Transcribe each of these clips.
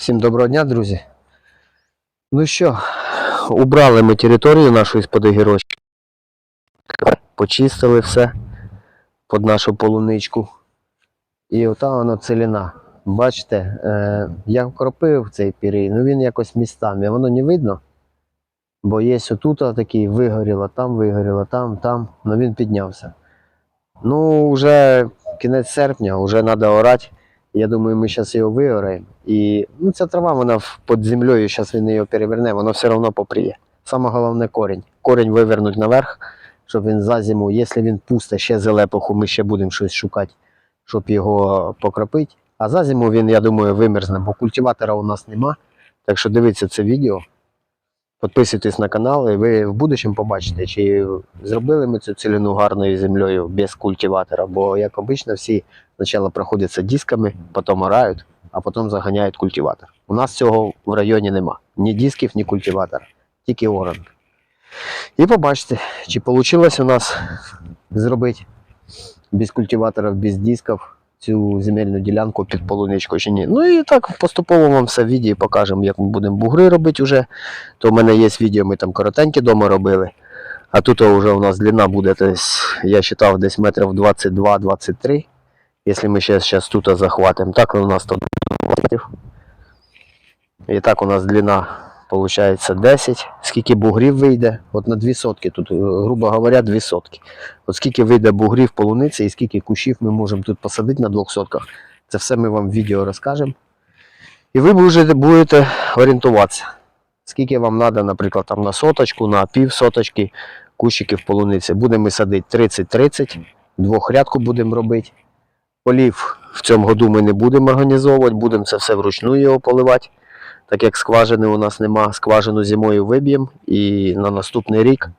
Всім доброго дня, друзі. Ну що, убрали ми територію нашу із-под. Почистили все під нашу полуничку. І ота воно целіна. Бачите, е, я вкропив цей пірій, ну він якось містами, воно не видно. Бо є отут такий вигоріло, там вигоріло, там, там, ну він піднявся. Ну, вже кінець серпня, вже треба орати. Я думаю, ми зараз його вигораємо. І ну, ця трава, вона під землею, зараз він її переверне, воно все одно попріє. Саме головне корінь. Корінь вивернуть наверх, щоб він за зиму, якщо він пусте, ще зелепуху, ми ще будемо щось шукати, щоб його покропити. А за зиму він, я думаю, вимерзне, бо культиватора у нас нема. Так що дивіться це відео. Підписуйтесь на канал, і ви в будущому побачите, чи зробили ми цю цілину гарною землею без культиватора. Бо, як обично, всі спочатку проходяться дисками, потім орають, а потім заганяють культиватор. У нас цього в районі нема. Ні дисків, ні культиватора, тільки оранг. І побачите, чи вийшло у нас зробити без культиваторів, без дисків цю земельну ділянку під полуничку чи ні. Ну і так поступово вам все в відео покажемо, як ми будемо бугри робити вже. То в мене є відео, ми там коротенькі дома робили. А тут вже у нас длина буде, десь, я вважав, десь метрів 22-23. Якщо ми ще зараз тут захватимо. Так у нас тут. І так у нас длина виходить 10. Скільки бугрів вийде? От на 2 сотки, тут, е, грубо говоря, 2 сотки. От скільки вийде бугрів полуниці і скільки кущів ми можемо тут посадити на двох сотках. Це все ми вам в відео розкажемо. І ви будете, будете орієнтуватися. Скільки вам треба, наприклад, там на соточку, на пів соточки кущиків полуниці. Будемо садити 30-30, двохрядку будемо робити. Полів в цьому году ми не будемо організовувати, будемо це все вручну його поливати. Так як скважини у нас нема, скважину зимою виб'ємо і на наступний рік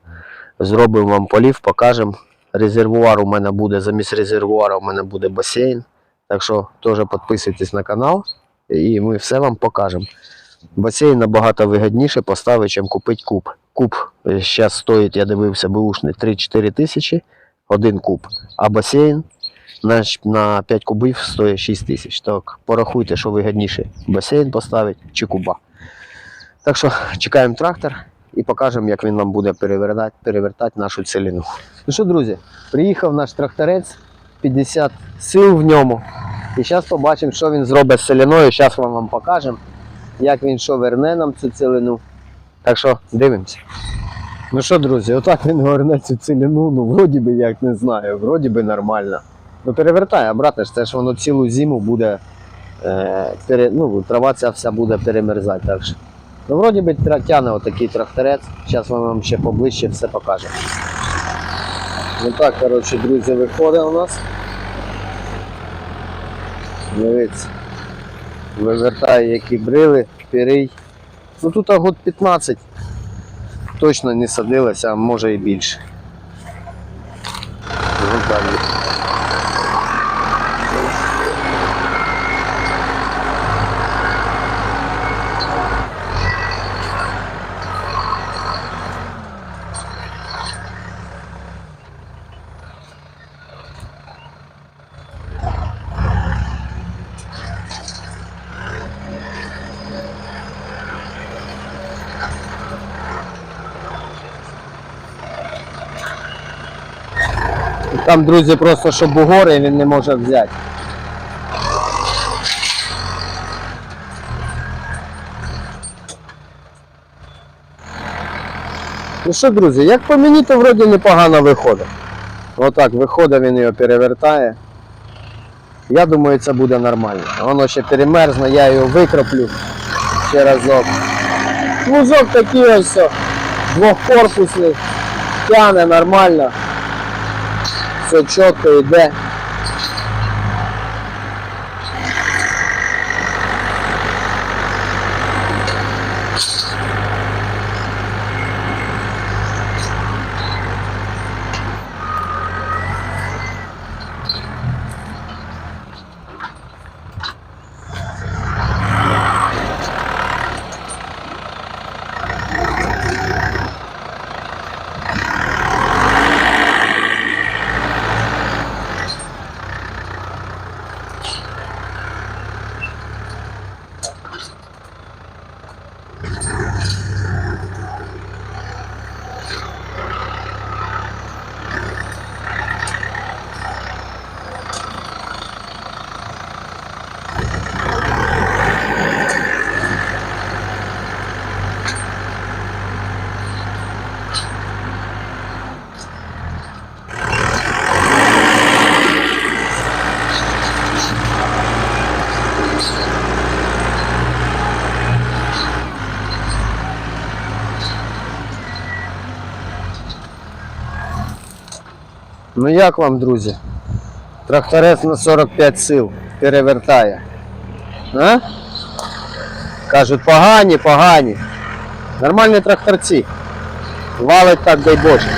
зробимо вам полів, покажемо. Резервуар у мене буде, замість резервуара у мене буде басейн. Так що теж підписуйтесь на канал і ми все вам покажемо. Басейн набагато вигідніше поставити, ніж купити куб. Куб зараз стоїть, я дивився, бушний 3-4 тисячі, один куб. А басейн на, на 5 кубів стоїть 6 тисяч. Так, порахуйте, що вигідніше, басейн поставити чи куба. Так що чекаємо трактор і покажемо, як він нам буде перевертати, перевертати нашу целину. Ну що, друзі, приїхав наш тракторець, 50 сил в ньому. І зараз побачимо, що він зробить з целиною. Зараз вам, вам покажемо, як він що верне нам цю целину. Так що дивимося. Ну що, друзі, отак він горне цю целину, ну вроді би як не знаю, вроді би нормально. Ну перевертай, обратно ж, це ж воно цілу зиму буде, е, пере, ну, трава ця вся буде перемерзати. Так що. Ну, вроді би тягне отакий тракторець. Зараз ми вам ще поближче все покажемо. Ну так, коротше, друзі, виходить у нас. Дивіться. Вивертає які брили, пірий. Ну тут год 15 точно не садилося, а може і більше. Ну, далі. Там, друзі, просто що бугори він не може взяти. Ну що, друзі, як по мені, то вроді непогано виходить. Отак виходить, він його перевертає. Я думаю, це буде нормально. Воно ще перемерзне, я його викроплю ще разок. Лузок такий ось двохкорпусний, тяне нормально все чітко йде. Ну як вам, друзі? Тракторець на 45 сил перевертає. А? Кажуть, погані, погані. Нормальні тракторці. Валить так, дай Боже.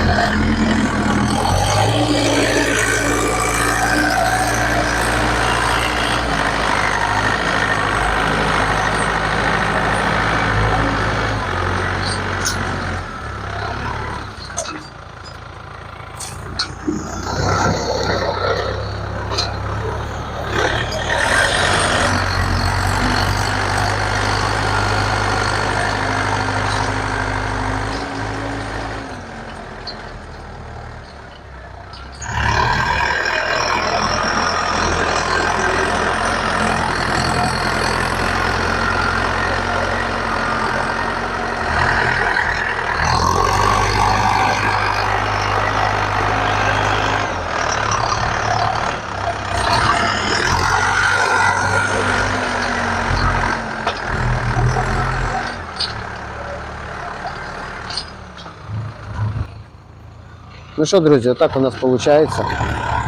Ну що, друзі, отак у нас виходить.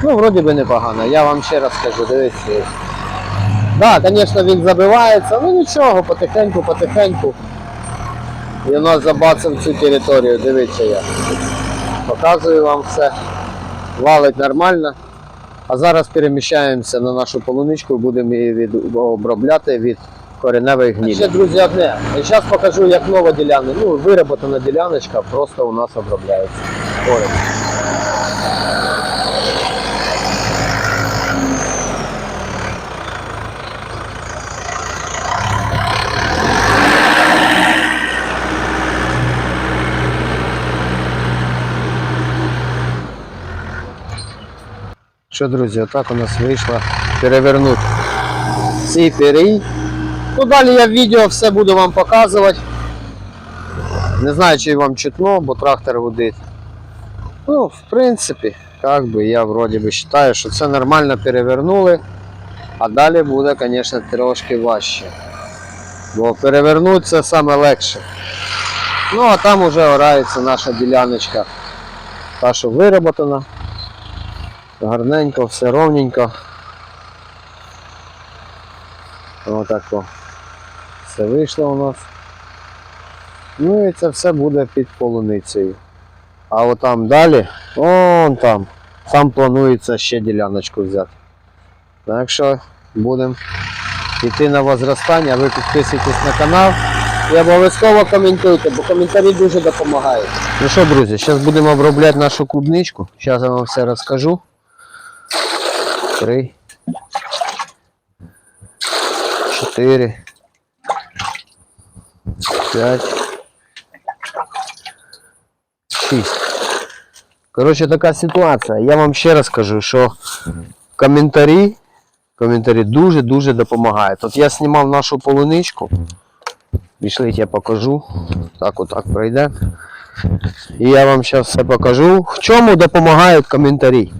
Ну, вроді би непогано. Я вам ще раз скажу, дивіться. Так, да, звісно, він забивається, ну нічого, потихеньку, потихеньку. І у нас забацав цю територію, дивіться я. Показую вам все. Валить нормально. А зараз переміщаємося на нашу полуничку і будемо її від, обробляти від кореневої гнилі. Ще, друзі, одне. Я зараз покажу, як нова ділянка. Ну, вироботана діляночка просто у нас обробляється. Поряд. Що, друзі, отак у нас вийшло перевернути цей перій. Ну, далі я в відео все буду вам показувати. Не знаю, чи вам чутно, бо трактор гудить. Ну, в принципі, как би я вроді би вважаю, що це нормально перевернули. А далі буде, звісно, трошки важче. Бо перевернути це саме легше. Ну, а там уже орається наша діляночка. Та, що вироботана. Гарненько, все ровненько. Отак о. Все вийшло у нас. Ну і це все буде під полуницею. А от там далі, он там, там планується ще діляночку взяти. Так що будемо йти на возростання, ви підписуйтесь на канал і обов'язково коментуйте, бо коментарі дуже допомагають. Ну що, друзі, зараз будемо обробляти нашу клубничку. Зараз я вам все розкажу. Три. Чотири. П'ять. Шість. Коротше, така ситуація. Я вам ще раз кажу, що коментарі, коментарі дуже-дуже допомагають. От я знімав нашу полуничку. Пішліть, я покажу. Так отак пройде. І я вам зараз все покажу. В чому допомагають коментарі.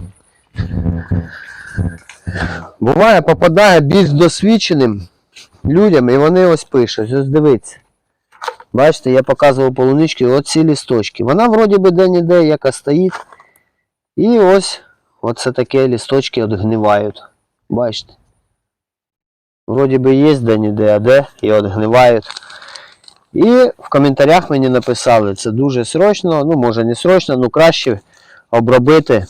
Буває, попадає більш досвідченим людям, і вони ось пишуть, ось дивіться. Бачите, я показував полунички, оці лісточки. Вона вроді би де-ніде яка стоїть. І ось оце такі лісточки отгнивають. Бачите? Вроді би є де-ніде, а де і отгнивають. І в коментарях мені написали, це дуже срочно, ну може не срочно, ну краще обробити.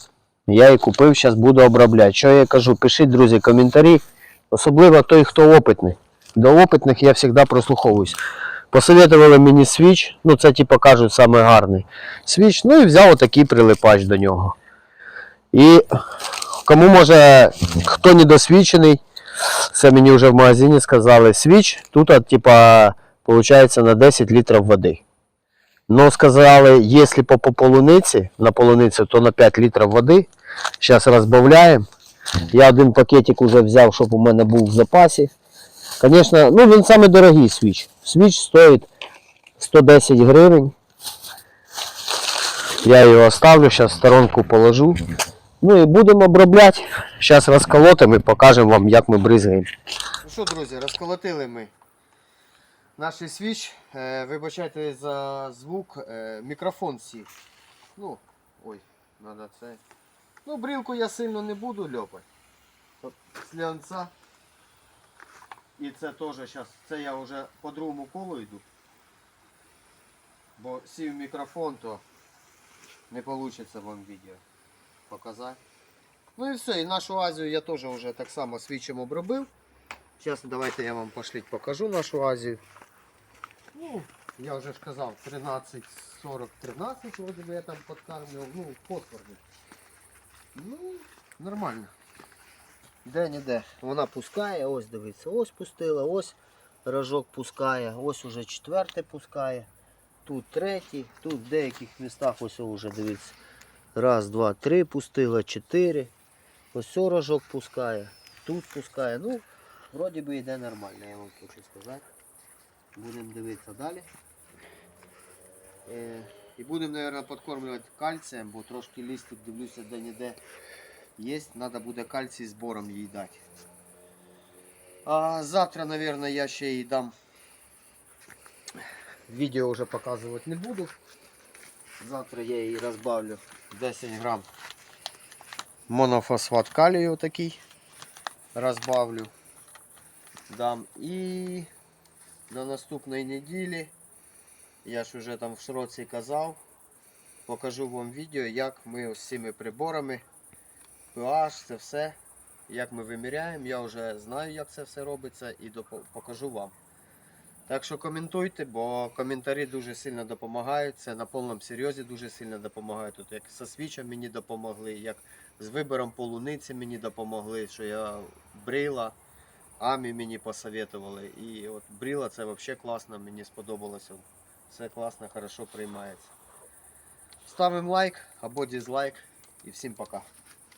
Я її купив, зараз буду обробляти. Що я кажу, пишіть, друзі, коментарі. Особливо той, хто опитний. До опитних я завжди прослуховуюсь. Посоветували мені свіч, ну це типу кажуть саме гарний свіч, ну і взяв отакий прилипач до нього. І кому може, хто недосвідчений, це мені вже в магазині сказали, свіч тут, типа, виходить на 10 літрів води. Ну, сказали, якщо по, по полуниці, на полуниці, то на 5 літрів води. Зараз розбавляємо. Я один пакетик вже взяв, щоб у мене був в запасі. Звісно, ну він саме дорогий свіч. Свіч стоїть 110 гривень. Я його оставлю, зараз в сторонку положу. Ну і будемо обробляти. Зараз розколотимо і покажемо вам, як ми бризгаємо. Ну що, друзі, розколотили ми наш свіч. Е, Вибачайте за звук, е, мікрофон сів. Ну, ой, треба це. Ну, брилку я сильно не буду льопати. Слянця. І це теж зараз, це я вже по другому колу йду. Бо сів мікрофон, то не вийде вам відео показати. Ну і все, і нашу Азію я теж вже так само свічем обробив. Зараз давайте я вам пошліть покажу нашу Азію. Ну, я вже ж казав, 13, 40, 13, вроде би я там подкармлював, ну, фосфорний. Ну, нормально. Де ніде. Вона пускає, ось дивіться, ось пустила, ось рожок пускає, ось уже четвертий пускає. Тут третій, тут в деяких містах ось вже дивіться. Раз, два, три пустила, чотири. Ось рожок пускає, тут пускає. Ну, вроді би йде нормально, я вам хочу сказати. Будемо дивитися далі. Е, і будемо, мабуть, підкормлювати кальцієм, бо трошки листик дивлюся де-не-де є. Треба буде кальцій збором їй дати. А завтра, мабуть, я ще їй дам. Відео вже показувати не буду. Завтра я їй розбавлю 10 грам монофосфат калію такий. Розбавлю. Дам і на наступній неділі, я ж уже там в шроці казав, покажу вам відео, як ми з цими приборами, pH, це все, як ми виміряємо. Я вже знаю, як це все робиться і покажу вам. Так що коментуйте, бо коментарі дуже сильно допомагають. Це на повному серйозі дуже сильно допомагає. Тут як со свічем мені допомогли, як з вибором полуниці мені допомогли, що я брила. Амі мені посоветували. І от брила це взагалі класно, мені сподобалося. Все класно, хорошо приймається. Ставимо лайк або дизлайк і всім пока.